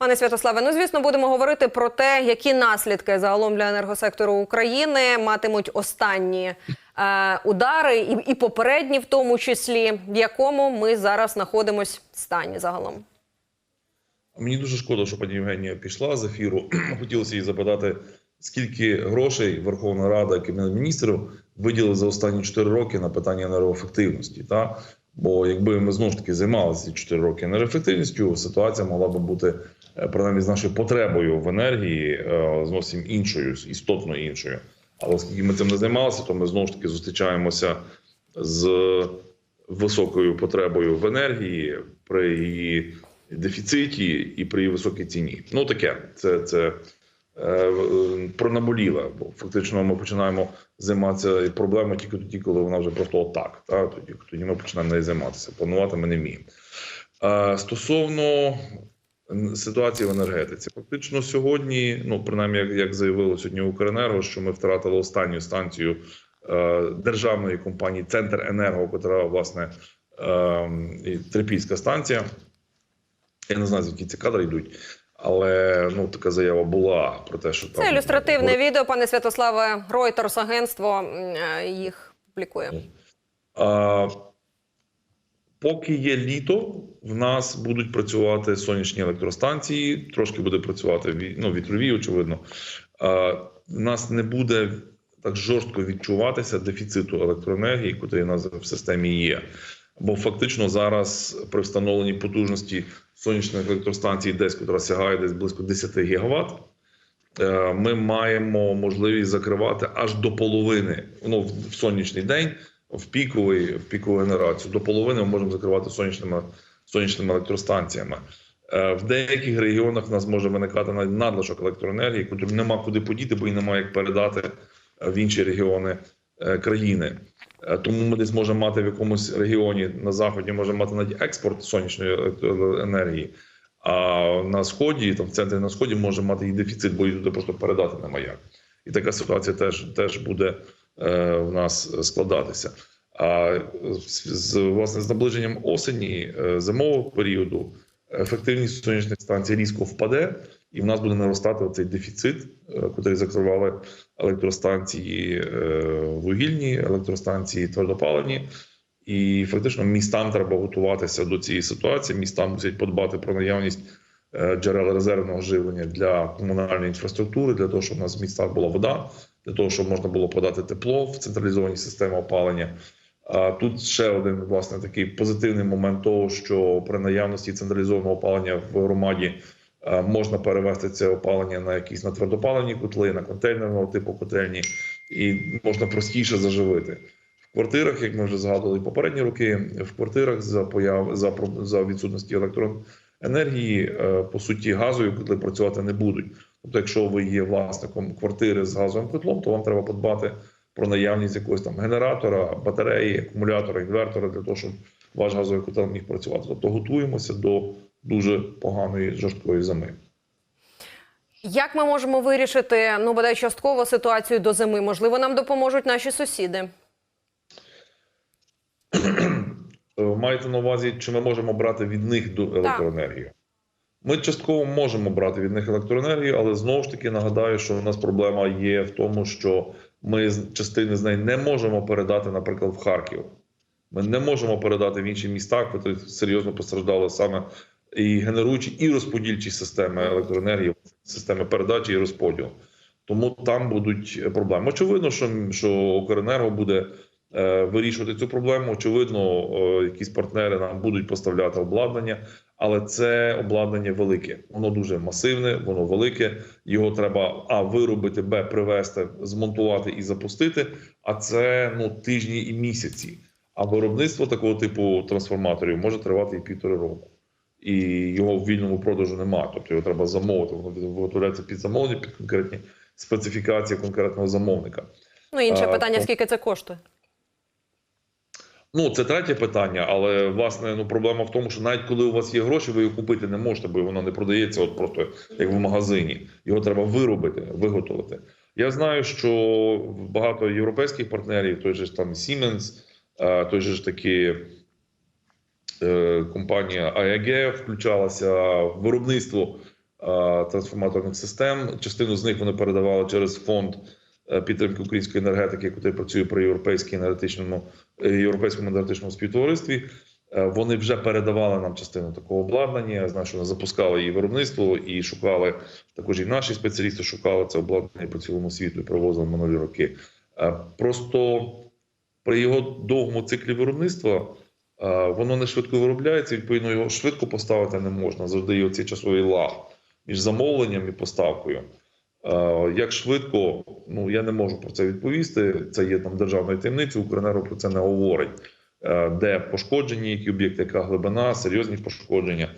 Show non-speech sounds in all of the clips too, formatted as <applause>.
Пане Святославе, ну звісно, будемо говорити про те, які наслідки загалом для енергосектору України матимуть останні е, удари, і, і попередні, в тому числі, в якому ми зараз знаходимось стані загалом. Мені дуже шкода, що пані Євгенія пішла з ефіру. <clears throat> Хотілося їй запитати, скільки грошей Верховна Рада Кабінет міністрів виділили за останні 4 роки на питання енергоефективності. Та? Бо якби ми знову ж таки займалися ці 4 роки енергоефективністю, ситуація могла би бути принаймні з нашою потребою в енергії е, зовсім іншою, істотно іншою. Але оскільки ми цим не займалися, то ми знову ж таки зустрічаємося з високою потребою в енергії при її дефіциті і при її високій ціні. Ну таке, це, це е, пронаболіле, бо фактично ми починаємо займатися проблемою тільки тоді, коли вона вже просто отак. Та? Тоді, тоді ми починаємо нею займатися. Планувати ми не вміємо. Е, стосовно ситуації в енергетиці, фактично сьогодні, ну принаймні, як, як заявило сьогодні Укренерго, що ми втратили останню станцію е, державної компанії Центр Енерго, яка власне е, Трипільська станція. Я не знаю, звідки ці кадри йдуть, але ну така заява була про те, що там Це ілюстративне відео, пане Святославе. Reuters агентство е, їх публікує. А, поки є літо, в нас будуть працювати сонячні електростанції, трошки буде працювати ну, вітрові, очевидно. В нас не буде так жорстко відчуватися дефіциту електроенергії, який у нас в системі є. Бо фактично зараз при встановленні потужності сонячних електростанцій, десь котра сягає десь близько 10 гігаватт, е, ми маємо можливість закривати аж до половини ну, в сонячний день, в піковий, в пікову генерацію. До половини ми можемо закривати сонячними, сонячними електростанціями. Е, В деяких регіонах в нас може виникати навіть надлишок електроенергії, котру нема куди подіти, бо і немає як передати е, в інші регіони е, країни. Тому ми десь можемо мати в якомусь регіоні на заході, можемо мати навіть експорт сонячної електроенергії. А на сході, там в центрі на сході, може мати і дефіцит, бо її туди просто передати немає. І така ситуація теж, теж буде е, в нас складатися. А з, власне з наближенням осені е, зимового періоду ефективність сонячних станцій різко впаде, і в нас буде наростати цей дефіцит, е, який закривали електростанції е, вугільні, електростанції твердопаливні. І фактично містам треба готуватися до цієї ситуації. Міста мусять подбати про наявність е, джерел резервного живлення для комунальної інфраструктури, для того, щоб у нас в містах була вода, для того, щоб можна було подати тепло в централізовані системи опалення. А тут ще один власне такий позитивний момент того, що при наявності централізованого опалення в громаді можна перевести це опалення на якісь на твердопаливні котли, на контейнерного типу котельні, і можна простіше заживити. В квартирах, як ми вже згадували попередні роки, в квартирах за появ за за відсутності електроенергії, е, по суті, газові котли працювати не будуть. Тобто, якщо ви є власником квартири з газовим котлом, то вам треба подбати про наявність якогось там генератора, батареї, акумулятора, інвертора для того, щоб ваш газовий котел міг працювати. Тобто готуємося до дуже поганої жорсткої зими. Як ми можемо вирішити ну бодай частково ситуацію до зими? Можливо, нам допоможуть наші сусіди. Е, Маєте на увазі, чи ми можемо брати від них електроенергію? Ми частково можемо брати від них електроенергію, але знову ж таки нагадаю, що у нас проблема є в тому, що ми частини з неї не можемо передати, наприклад, в Харків. Ми не можемо передати в інші міста, які серйозно постраждали саме і генеруючі, і розподільчі системи електроенергії, системи передачі і розподілу. Тому там будуть проблеми. Очевидно, що, що Укренерго буде е, вирішувати цю проблему. Очевидно, е, якісь партнери нам будуть поставляти обладнання, але це обладнання велике. Воно дуже масивне, воно велике. Його треба а виробити, б привезти, змонтувати і запустити. А це ну тижні і місяці. А виробництво такого типу трансформаторів може тривати і півтори року. І його в вільному продажу немає. Тобто його треба замовити. Воно виготовляється під замовлення, під конкретні специфікації конкретного замовника. Ну інше питання: скільки це коштує? Ну, це третє питання, але власне ну проблема в тому, що навіть коли у вас є гроші, ви його купити не можете, бо воно не продається, от просто як в магазині. Його треба виробити, виготовити. Я знаю, що багато європейських партнерів, той же ж там Siemens, е, той же ж таки е, компанія AEG включалася в виробництво трансформаторних систем. Частину з них вони передавали через фонд е, підтримки української енергетики, який працює при європейській енергетичному е, європейському енергетичному співтоваристві. Е, Вони вже передавали нам частину такого обладнання. Я знаю, що вони запускали і виробництво, і шукали також і наші спеціалісти шукали це обладнання по цілому світу і привозили минулі роки. Е, Просто при його довгому циклі виробництва е, воно не швидко виробляється. Відповідно, його швидко поставити не можна. Завжди є оцей часовий лаг між замовленням і поставкою. Е, Як швидко, ну я не можу про це відповісти. Це є там державною таємницею. Укренерго про це не говорить. Е, Де пошкоджені, які об'єкти, яка глибина, серйозні пошкодження.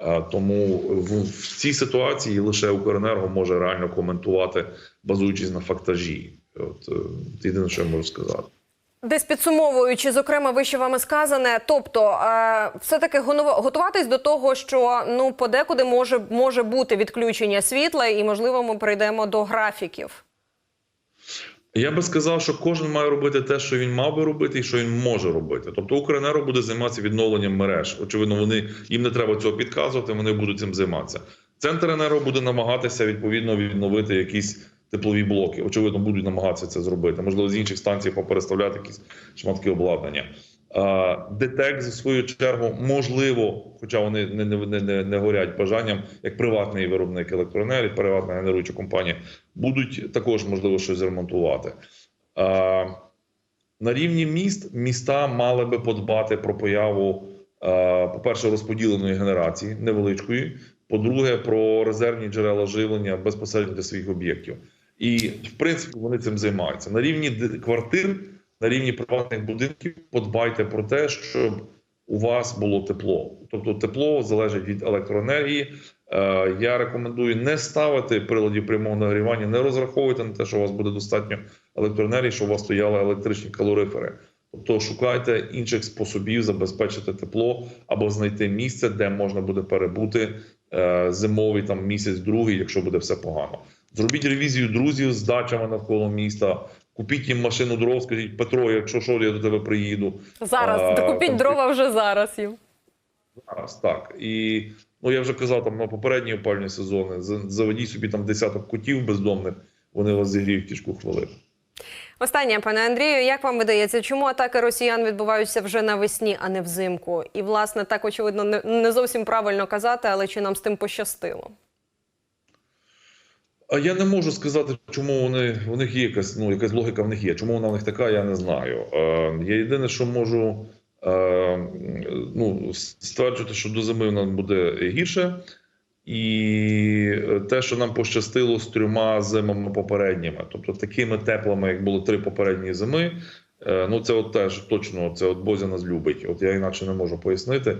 Е, Тому в, цій ситуації лише Укренерго може реально коментувати, базуючись на фактажі. От єдине, що я можу сказати. Десь підсумовуючи, зокрема, вище вами сказане, тобто е, все-таки гонова- готуватись до того, що ну подекуди може, може бути відключення світла, і можливо ми прийдемо до графіків. Я би сказав, що кожен має робити те, що він мав би робити, і що він може робити. Тобто Укренерго буде займатися відновленням мереж. Очевидно, вони їм не треба цього підказувати, вони будуть цим займатися. Центр енерго буде намагатися відповідно відновити якісь теплові блоки. Очевидно, будуть намагатися це зробити. Можливо, з інших станцій попереставляти якісь шматки обладнання. ДТЕК, за свою чергу, можливо, хоча вони не, не, не, не, горять бажанням, як приватний виробник електроенергії, приватна генеруюча компанія, будуть також можливо щось ремонтувати. На рівні міст міста мали би подбати про появу, по-перше, розподіленої генерації невеличкої. По-друге, про резервні джерела живлення безпосередньо для своїх об'єктів. І в принципі вони цим займаються на рівні квартир, на рівні приватних будинків. Подбайте про те, щоб у вас було тепло. Тобто, тепло залежить від електроенергії. Е, Я рекомендую не ставити приладів прямого нагрівання, не розраховуйте на те, що у вас буде достатньо електроенергії, щоб у вас стояли електричні калорифери. Тобто шукайте інших способів забезпечити тепло або знайти місце, де можна буде перебути е, зимовий там місяць, другий, якщо буде все погано. Зробіть ревізію друзів з дачами навколо міста. Купіть їм машину дров, скажіть Петро, якщо що, я до тебе приїду. Зараз А, докупіть там- дрова вже зараз їм. Зараз так. І ну я вже казав там на попередні опальні сезони. Заведіть собі там десяток котів бездомних, вони вас зігріють тяжку хвилину. Останнє, пане Андрію, як вам видається, чому атаки росіян відбуваються вже навесні, а не взимку? І власне так очевидно не зовсім правильно казати, але чи нам з тим пощастило? А я не можу сказати, чому вони у них є якась ну якась логіка в них є. Чому вона в них така, я не знаю. Е, єдине, що можу е, ну, стверджувати, що до зими нам буде гірше, і те, що нам пощастило з трьома зимами попередніми, тобто такими теплими, як було три попередні зими. е, Ну, це от теж точно це от Бозя нас любить. От я інакше не можу пояснити.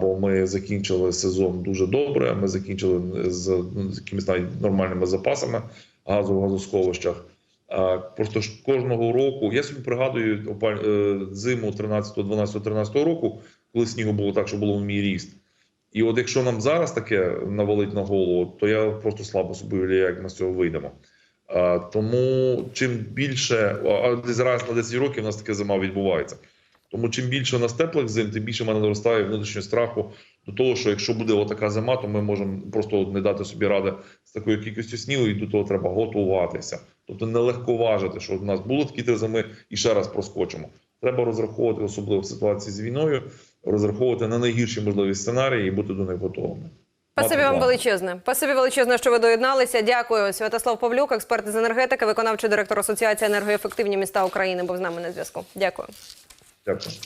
Бо ми закінчили сезон дуже добре. Ми закінчили з, ну, з якимись навіть нормальними запасами газу в газосховищах. А, Просто ж кожного року я собі пригадую е, зиму 13, 12, 13 року, коли снігу було так, що було в мій ріст. І от якщо нам зараз таке навалить на голову, то я просто слабо собі уявляю, як ми з цього вийдемо. Тому чим більше, а десь раз на 10 років у нас таке зима відбувається. Тому чим більше у нас теплих зим, тим більше в мене наростає внутрішнього страху до того, що якщо буде отака зима, то ми можемо просто не дати собі ради з такою кількістю снігу, і до того треба готуватися. Тобто не легковажити, що в нас було такі три зими і ще раз проскочимо. Треба розраховувати, особливо в ситуації з війною, розраховувати на найгірші можливі сценарії і бути до них готовими. Спасибі вам величезне. Спасибі величезне, що ви доєдналися. Дякую. Святослав Павлюк, експерт з енергетики, виконавчий директор Асоціації енергоефективні міста України, був з нами на зв'язку. Дякую. Дякую.